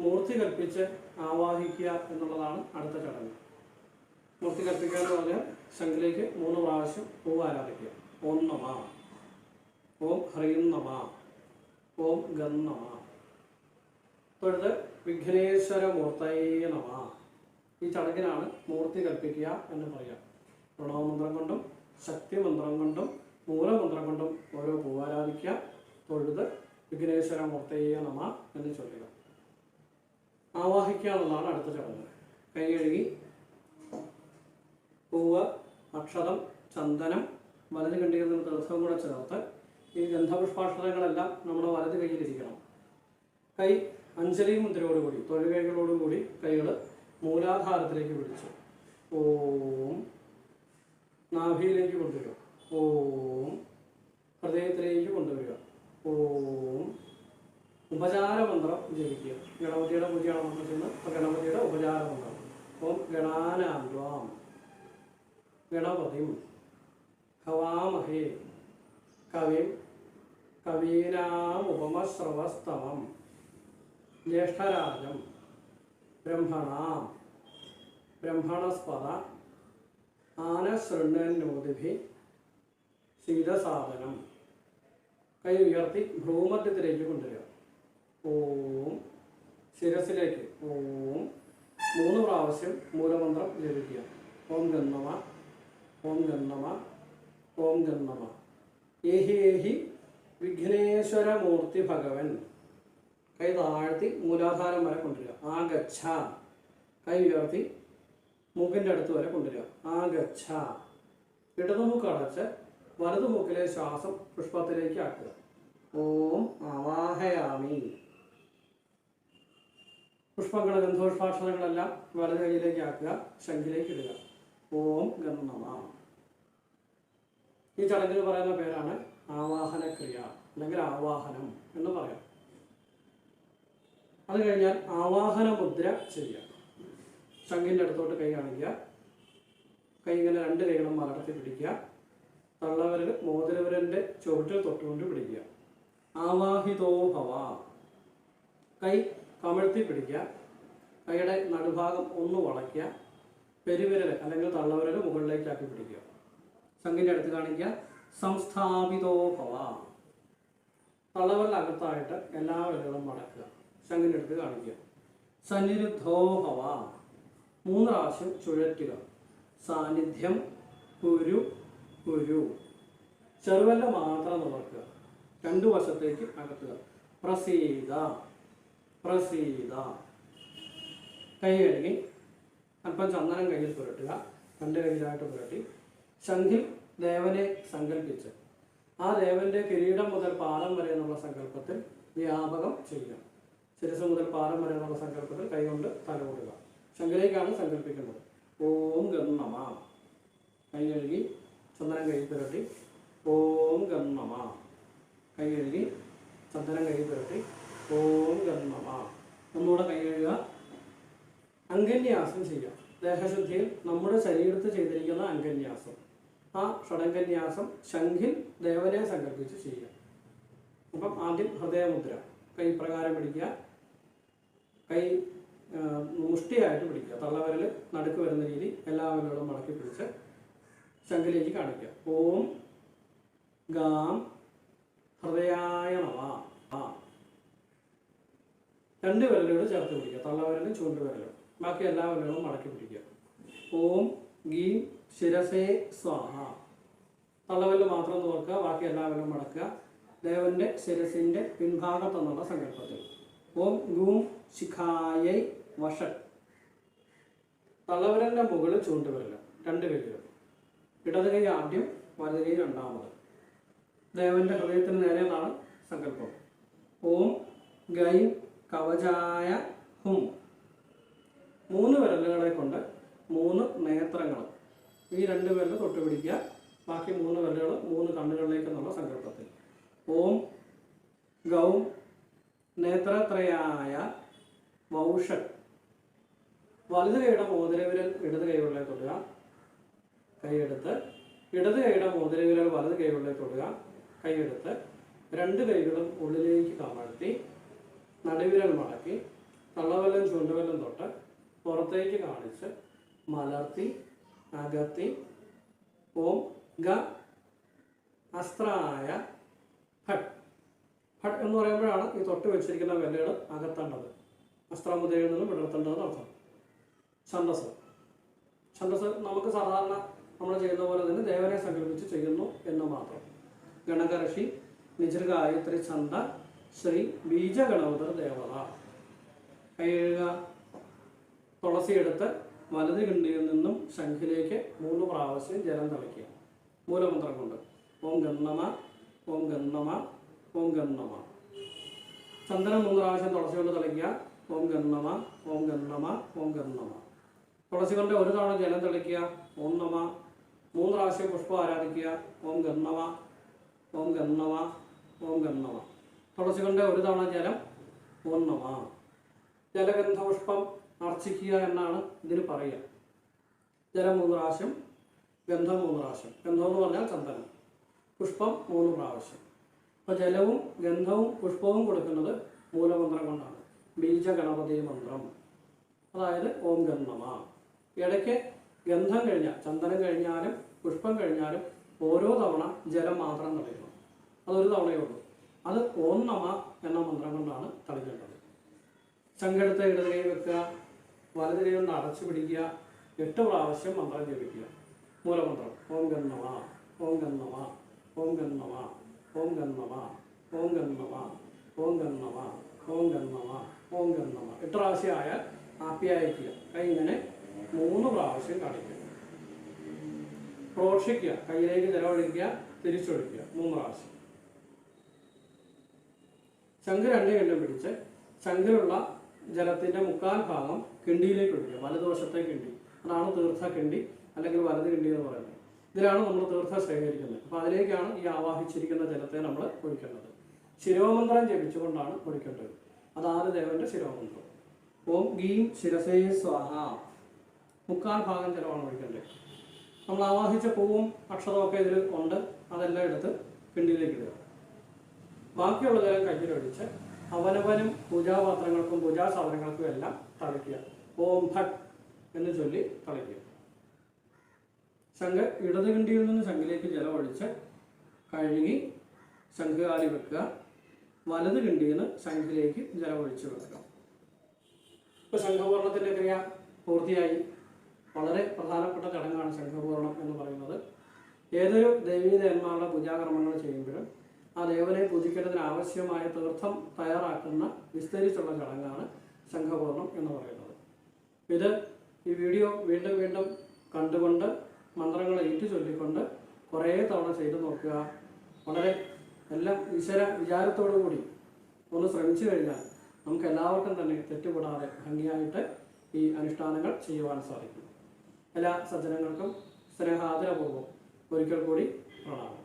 മൂർത്തി കൽപ്പിച്ച് ആവാഹിക്കുക എന്നുള്ളതാണ് അടുത്ത ചടങ്ങ്. മൂർത്തി കൽപ്പിക്കുക എന്ന് പറഞ്ഞാൽ ശംഖിലേക്ക് മൂന്ന് പ്രാവശ്യം പൂവ് ആരാധിക്കുക. ഓം നമ. ഓം ഹ്രീം നമ. ഓം ഗം നമ. തൊഴുത് വിഘ്നേശ്വര മൂർത്തയ നമ. ഈ ചടങ്ങിനാണ് മൂർത്തി കൽപ്പിക്കുക എന്ന് പറയാം പ്രണവമന്ത്രം കൊണ്ടും ശക്തിമന്ത്രം കൊണ്ടും മൂലമന്ത്രം കൊണ്ടും ഓരോ പൂവാരാധിക്കുക തൊഴുത് വിഘ്നേശ്വര മൂർത്തയ നമ എന്ന് ചൊല്ലുക. എന്നുള്ളതാണ് അടുത്ത ചടങ്ങ്. കൈ കഴുകി പൂവ് അക്ഷതം ചന്ദനം വലത് കണ്ടിരുന്ന തീർത്ഥവും കൂടെ ചേർത്ത് ഈ ഗന്ധപുഷ്പാക്ഷരങ്ങളെല്ലാം നമ്മുടെ വലത് കയ്യിലിരിക്കണം കൈ അഞ്ജലി മുദ്രയോടുകൂടി തൊഴുകൈകളോടുകൂടി കൈകൾ മൂലാധാരത്തിലേക്ക് പിടിച്ചു ഓം നാഭിയിലേക്ക് കൊണ്ടുവരിക. ഓം ഹൃദയത്തിലേക്ക് കൊണ്ടുവരിക. ഓം ഉപചാരമന്ത്രം ജപിക്കുക. ഗണപതിയുടെ പൂജയാണ് മന്ത്രത്തിൽ നിന്ന് അപ്പോൾ ഗണപതിയുടെ ഉപചാരമന്ത്രം. ഓം ഗണാനാദ്വാം ഗണപതിം ഹവാമഹേ. കവിം കവീനാമുപമശ്രവസ്തമം. ജ്യേഷ്ഠരാജം ബ്രഹ്മണാം. ബ്രഹ്മണസ്പദ ആനശൃണ്ണോതിഭി ശീതസാധനം കൈ ഉയർത്തി ഭ്രൂമധ്യത്തിലേക്ക് കൊണ്ടുവരിക. ശിരസിലേക്ക് ഓം മൂന്ന് പ്രാവശ്യം മൂലമന്ത്രം ജപിക്കുക ഓം ഗന്നമ ഓം ഗന്നമ ഓം ഗന്നമ ഏഹി ഏഹി വിഘ്നേശ്വരമൂർത്തി ഭഗവൻ. കൈ താഴ്ത്തി മൂലാധാരം വരെ കൊണ്ടുവരിക. ആ കൈ ഉയർത്തി മൂക്കിന്റെ അടുത്ത് വരെ കൊണ്ടുവരിക. ആ ഗച്ഛ ഇടതുമുക്ക് അടച്ച് വലതുമുക്കിലെ ശ്വാസം പുഷ്പത്തിലേക്ക് ആക്കുക. ഓം ആവാഹയാമി. പുഷ്പങ്ങൾ ഗന്ധപുഷ്പാക്ഷരങ്ങളെല്ലാം വലത് കൈയിലേക്ക് ആക്കുക ശങ്കിലേക്ക് ഇടുക. ഓം ഗന്ധമ ഈ ചടങ്ങിന് പറയുന്ന പേരാണ് ആവാഹനക്രിയ അല്ലെങ്കിൽ ആവാഹനം എന്ന് പറയാം. അത് കഴിഞ്ഞാൽ ആവാഹന മുദ്ര ചെയ്യുക. ശങ്കിന്റെ അടുത്തോട്ട് കൈ കാണിക്കുക. കൈ ഇങ്ങനെ രണ്ട് കൈകളും മലർത്തി പിടിക്കുക. തള്ളവരൽ മോതിരവരന്റെ ചുവട്ടിൽ തൊട്ടുകൊണ്ട് പിടിക്കുക. ആവാഹിതോ ഭവ. കൈ കമഴ്ത്തി പിടിക്കുക. കൈയുടെ നടുഭാഗം ഒന്ന് വളയ്ക്കുക. പെരുവിരൽ അല്ലെങ്കിൽ തള്ളവിരൽ മുകളിലേക്കാക്കി പിടിക്കുക. ശംഖിന്റെ അടുത്ത് കാണിക്കുക. സംസ്ഥാപിതോ ഭവ. തള്ളവിരൽ എല്ലാ വിരലുകളും മടക്കുക. ശംഖിന്റെ അടുത്ത് കാണിക്കുക. സന്നിരുദ്ധോ ഭവ. മൂന്ന് പ്രാവശ്യം ചുഴറ്റുക. സാന്നിധ്യം കുരു കുരു. ചെറുവല്ല മാത്രം നിവർക്കുക രണ്ടു വശത്തേക്ക് അകത്തുക. പ്രസീത. പ്രസീത. കൈ കഴുകി അല്പം ചന്ദനം കയ്യിൽ പുരട്ടുക രണ്ട് കയ്യിലായിട്ട് പുരട്ടി. ശംഖിൽ ദേവനെ സങ്കല്പിച്ച് ആ ദേവന്റെ കിരീടം മുതൽ പാദം വരെ എന്നുള്ള സങ്കല്പത്തിൽ വ്യാപകം ചെയ്യുക. ശിരസ് മുതൽ പാദം വരെ എന്നുള്ള സങ്കല്പത്തിൽ കൈകൊണ്ട് തലമുടുക ശംഖിലേക്കാണ് സങ്കല്പിക്കുന്നത് ഓം ഗന്നമ കൈ കഴുകി ചന്ദനം കയ്യിൽ പുരട്ടി. ഓം ഗന്നമ കൈ കഴുകി ചന്ദനം കയ്യിൽ പുരട്ടി. ഓം കർമ്മ നമ്മുടെ കൈ കഴുകുക അങ്കന്യാസം ചെയ്യുക. ദേഹശുദ്ധിയിൽ നമ്മുടെ ശരീരത്ത് ചെയ്തിരിക്കുന്ന അങ്കന്യാസം. ആ ഷടങ്കന്യാസം ശംഖിൽ ദേവനെ സങ്കല്പിച്ച് ചെയ്യുക. അപ്പം ആദ്യം ഹൃദയമുദ്ര. കൈ പ്രകാരം പിടിക്കുക. കൈ മുഷ്ടിയായിട്ട് പിടിക്കുക. തള്ളവരൽ നടുക്ക് വരുന്ന രീതി എല്ലാവരോടും മടക്കി പിടിച്ച് ശംഖിലേക്ക് കാണിക്കുക. ഓം ഗാം ഹൃദയായ നമ. രണ്ട് വിരലുകൾ ചേർത്ത് പിടിക്കുക. തള്ളവിരലും ചൂണ്ടുവിരലും ബാക്കി എല്ലാ വിരലുകളും മടക്കി പിടിക്കുക. ഓം ഗീം ശിരസേ സ്വാഹ. തള്ളവിരൽ മാത്രം നോക്കുക ബാക്കി എല്ലാ വിരലും മടക്കുക. ദേവന്റെ ശിരസിന്റെ പിൻഭാഗത്തെന്നുള്ള സങ്കല്പത്തിൽ. ഓം ഗൂം ശിഖായൈ വഷ തള്ളവിരലിന്റെ മുകളിൽ ചൂണ്ടുവിരൽ രണ്ട് വിരലുകൾ. ഇടത് കൈ ആദ്യം വലത് കൈ രണ്ടാമത്. ദേവന്റെ ഹൃദയത്തിന് നേരെ എന്നാണ് സങ്കല്പം. ഓം ഗൈ കവചായ ഹും. മൂന്ന് വിരലുകളെ കൊണ്ട് മൂന്ന് നേത്രങ്ങൾ ഈ രണ്ട് വിരൽ തൊട്ടുപിടിക്കുക. ബാക്കി മൂന്ന് വിരലുകൾ മൂന്ന് കണ്ണുകളിലേക്ക് എന്നുള്ള സങ്കല്പത്തിൽ. ഓം ഗൗ നേത്രത്രയായ വൗഷൻ വലത് കൈയുടെ മോതിരവിരൽ ഇടത് കൈകളിലേക്ക് തൊടുക. കൈയെടുത്ത് ഇടത് കൈയുടെ മോതിരവിരൽ വലത് കൈകളിലേക്ക് തൊടുക. കൈയെടുത്ത് രണ്ട് കൈകളും ഉള്ളിലേക്ക് കമഴ്ത്തി നടുവിരൽ മടക്കി തള്ളവല്ലം ചുണ്ടുവെല്ലം തൊട്ട് പുറത്തേക്ക് കാണിച്ച് മലർത്തി അകത്തി ഓം ഗ അസ്ത്രായ ഫട്ട്. ഫട്ട് എന്ന് പറയുമ്പോഴാണ് ഈ തൊട്ട് വെച്ചിരിക്കുന്ന വിലകൾ അകത്തേണ്ടത്. അസ്ത്രമുദ്രയിൽ നിന്ന് വിടർത്തേണ്ടതെന്ന് അർത്ഥം. ഛന്ദസ് ഛന്ദസ് നമുക്ക് സാധാരണ നമ്മൾ ചെയ്യുന്ന പോലെ തന്നെ ദേവനെ സങ്കല്പിച്ച് ചെയ്യുന്നു എന്ന് മാത്രം. ഗണകർഷി നിജൃഗായത്രി ഛന്ദ ശ്രീ ബീജഗണപതർ ദേവത. കൈകഴുക തുളസിയെടുത്ത് വലത് കിണ്ടിയിൽ നിന്നും ശംഖിലേക്ക് മൂന്ന് പ്രാവശ്യം ജലം തളിക്കുക. മൂലമന്ത്രം കൊണ്ട്. ഓം ഗണ്ണമ ഓം ഗണ്ണമ ഓം ഗണ്ണമ ചന്ദനം മൂന്ന് പ്രാവശ്യം തുളസി കൊണ്ട് തളിക്കുക. ഓം ഗണ്ണമ ഓം ഗണ്ണമ ഓം ഗണ്ണമ തുളസി കൊണ്ട് ഒരു തവണ ജലം തളിക്കുക. ഓം നമ. മൂന്ന് പ്രാവശ്യം പുഷ്പം ആരാധിക്കുക. ഓം ഗണ്ണമ ഓം ഗണ്ണമ ഓം ഗണ്ണമ തുളസി കൊണ്ട് ഒരു തവണ ജലം നമ ജലഗന്ധപുഷ്പം അർച്ചിക്കുക എന്നാണ് ഇതിന് പറയുക. ജലം മൂന്ന് പ്രാവശ്യം ഗന്ധം മൂന്ന് പ്രാവശ്യം. ഗന്ധം എന്ന് പറഞ്ഞാൽ ചന്ദനം. പുഷ്പം മൂന്ന് പ്രാവശ്യം. അപ്പോൾ ജലവും ഗന്ധവും പുഷ്പവും കൊടുക്കുന്നത് മൂലമന്ത്രം കൊണ്ടാണ്. ബീജഗണപതി മന്ത്രം. അതായത് ഓം ഗന്ധമ. ഇടയ്ക്ക് ഗന്ധം കഴിഞ്ഞാൽ ചന്ദനം കഴിഞ്ഞാലും പുഷ്പം കഴിഞ്ഞാലും ഓരോ തവണ ജലം മാത്രം നൽകണം അതൊരു തവണയേ ഉള്ളൂ. അത് ഓം നമ എന്ന മന്ത്രം കൊണ്ടാണ് തളിക്കേണ്ടത് ചങ്കെടുത്ത് ഇടതുകൈ വെക്കുക വലത് കൈ കൊണ്ട് അടച്ചു പിടിക്കുക എട്ട് പ്രാവശ്യം മന്ത്രം ജപിക്കുക. മൂലമന്ത്രം ഓം ഗന്നമ ഓം ഗന്നമ ഓം ഗന്നമ ഓം ഗന്നമ ഓം ഗന്നമ ഓം ഗന്നമ ഓം ഗന്നമ ഓം ഗന്നമ എട്ട് പ്രാവശ്യം ആയാൽ ആപ്യായിക്കുക കൈ ഇങ്ങനെ മൂന്ന് പ്രാവശ്യം കാണിക്കുക. പ്രോക്ഷിക്കുക കയ്യിലേക്ക് ജലമൊഴിക്കുക തിരിച്ചൊഴിക്കുക. മൂന്ന് പ്രാവശ്യം. ശംഖ് രണ്ട് കെണ്ടും പിടിച്ച് ശംഖിലുള്ള ജലത്തിന്റെ മുക്കാൽ ഭാഗം കിണ്ടിയിലേക്ക് ഒഴിക്കുക. വലതുവശത്തെ കിണ്ടി. അതാണ് തീർത്ഥ കിണ്ടി അല്ലെങ്കിൽ വലത് കിണ്ടി എന്ന് പറയുന്നത്. ഇതിലാണ് നമ്മൾ തീർത്ഥ ശേഖരിക്കുന്നത്. അപ്പോൾ അതിലേക്കാണ് ഈ ആവാഹിച്ചിരിക്കുന്ന ജലത്തെ നമ്മൾ ഒഴിക്കേണ്ടത്. ശിരോമന്ത്രം ജപിച്ചുകൊണ്ടാണ് ഒഴിക്കേണ്ടത്. അതാണ് ദേവന്റെ ശിരോമന്ത്രം. ഓം ഗീം ശിരസേ സ്വാഹ. മുക്കാൽ ഭാഗം ജലമാണ് ഒഴിക്കേണ്ടത്. നമ്മൾ ആവാഹിച്ച പൂവും അക്ഷരമൊക്കെ ഇതിൽ ഉണ്ട്. അതെല്ലാം എടുത്ത് കിണ്ടിയിലേക്ക് ഇടുക. ബാക്കിയുള്ള ജലം കയ്യിലൊഴിച്ച് അവനവനും പൂജാപാത്രങ്ങൾക്കും പൂജാ സാധനങ്ങൾക്കും എല്ലാം തളിക്കുക ഓം ഭട്ട് എന്ന് ചൊല്ലി തളിക്കുക ശംഖ് ഇടത് കിണ്ടിയിൽ നിന്ന് ശംഖിലേക്ക് ജലം ഒഴിച്ച് കഴുകി ശംഖുകാലി വെക്കുക. വലത് കിണ്ടിയിൽ നിന്ന് ശംഖിലേക്ക് ജലം ഒഴിച്ച് വെക്കുക. ഇപ്പൊ ശംഖപൂർണത്തിന്റെ ക്രിയ പൂർത്തിയായി. വളരെ പ്രധാനപ്പെട്ട ചടങ്ങാണ് ശംഖപൂർണം എന്ന് പറയുന്നത്. ഏതൊരു ദേവീദേവന്മാരുടെ പൂജാകർമ്മങ്ങൾ ചെയ്യുമ്പോഴും ആ ദേവനെ പൂജിക്കേണ്ടതിന് ആവശ്യമായ തീർത്ഥം തയ്യാറാക്കുന്ന വിസ്തരിച്ചുള്ള ചടങ്ങാണ് ശംഖപൂർണം എന്ന് പറയുന്നത്. ഇത് ഈ വീഡിയോ വീണ്ടും വീണ്ടും കണ്ടുകൊണ്ട് മന്ത്രങ്ങൾ ഏറ്റു ചൊല്ലിക്കൊണ്ട് കുറേ തവണ ചെയ്തു നോക്കുക. വളരെ എല്ലാം ഈശ്വര വിചാരത്തോടു കൂടി ഒന്ന് ശ്രമിച്ചു കഴിഞ്ഞാൽ നമുക്ക് എല്ലാവർക്കും തന്നെ തെറ്റുകൂടാതെ ഭംഗിയായിട്ട് ഈ അനുഷ്ഠാനങ്ങൾ ചെയ്യുവാൻ സാധിക്കും. എല്ലാ സജ്ജനങ്ങൾക്കും സ്നേഹാദരപൂർവം ഒരിക്കൽ കൂടി പ്രണാമം.